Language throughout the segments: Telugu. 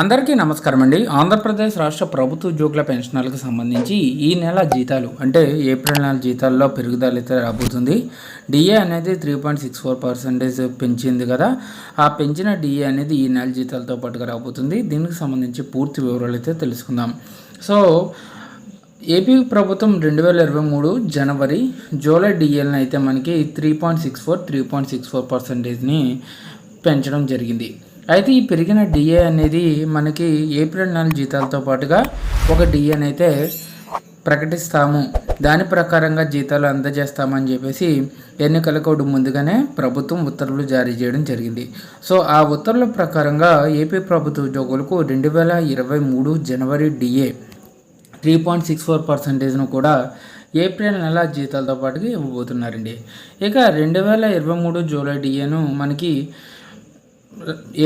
అందరికీ నమస్కారం అండి. ఆంధ్రప్రదేశ్ రాష్ట్ర ప్రభుత్వ ఉద్యోగుల పెన్షనర్లకు సంబంధించి ఈ నెల జీతాలు అంటే ఏప్రిల్ నెల జీతాల్లో పెరుగుదల అయితే రాబోతుంది. డిఏ అనేది three point six four percentage పెంచింది కదా. ఆ పెంచిన డిఏ అనేది ఈ నెల జీతాలతో పాటుగా రాబోతుంది. దీనికి సంబంధించి పూర్తి వివరాలు అయితే తెలుసుకుందాం. సో ఏపీ ప్రభుత్వం రెండు వేల ఇరవై మూడు జనవరి జూలై డిఎల్ని అయితే మనకి three point six four three point six four పర్సెంటేజ్ని పెంచడం జరిగింది. అయితే ఈ పెరిగిన డిఏ అనేది మనకి ఏప్రిల్ నెల జీతాలతో పాటుగా ఒక డిఏని అయితే ప్రకటిస్తాము. దాని ప్రకారంగా జీతాలు అందజేస్తామని చెప్పేసి ఎన్నికల కోడ్ ముందుగానే ప్రభుత్వం ఉత్తర్వులు జారీ చేయడం జరిగింది. సో ఆ ఉత్తర్వుల ప్రకారంగా ఏపీ ప్రభుత్వ ఉద్యోగులకు రెండు వేల ఇరవై మూడు జనవరి DA three point six four పర్సెంటేజ్ను కూడా ఏప్రిల్ నెల జీతాలతో పాటుగా ఇవ్వబోతున్నారండి. ఇక రెండు వేల ఇరవై మూడు జూలై డిఏను మనకి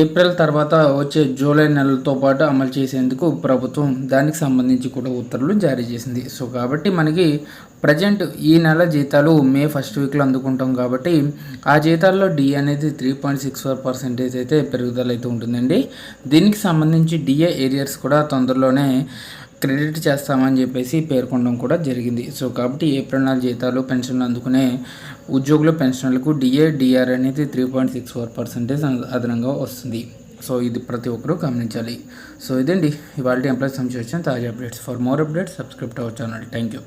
ఏప్రిల్ తర్వాత వచ్చే జూలై నెలతో పాటు అమలు చేసేందుకు ప్రభుత్వం దానికి సంబంధించి కూడా ఉత్తర్వులు జారీ చేసింది. సో కాబట్టి మనకి ప్రజెంట్ ఈ నెల జీతాలు మే ఫస్ట్ వీక్లో అందుకుంటాం కాబట్టి ఆ జీతాల్లో డి అనేది three point six four percentage అయితే పెరుగుదల అయితే ఉంటుందండి. దీనికి సంబంధించి డిఏ ఏరియర్స్ కూడా తొందరలోనే క్రెడిట్ చేస్తామని చెప్పేసి పేర్కొనడం కూడా జరిగింది. సో కాబట్టి ఏప్రిల్ నెల జీతాలు పెన్షన్లు అందుకునే ఉద్యోగుల పెన్షన్లకు డిఏ డిఆర్ అనేది three point six four percentage అదనంగా వస్తుంది. సో ఇది ప్రతి ఒక్కరూ గమనించాలి. సో ఇదండి ఇవాళ ఎంప్లాయీస్ సంబంధించిన తాజా updates. For more updates subscribe our channel. Thank you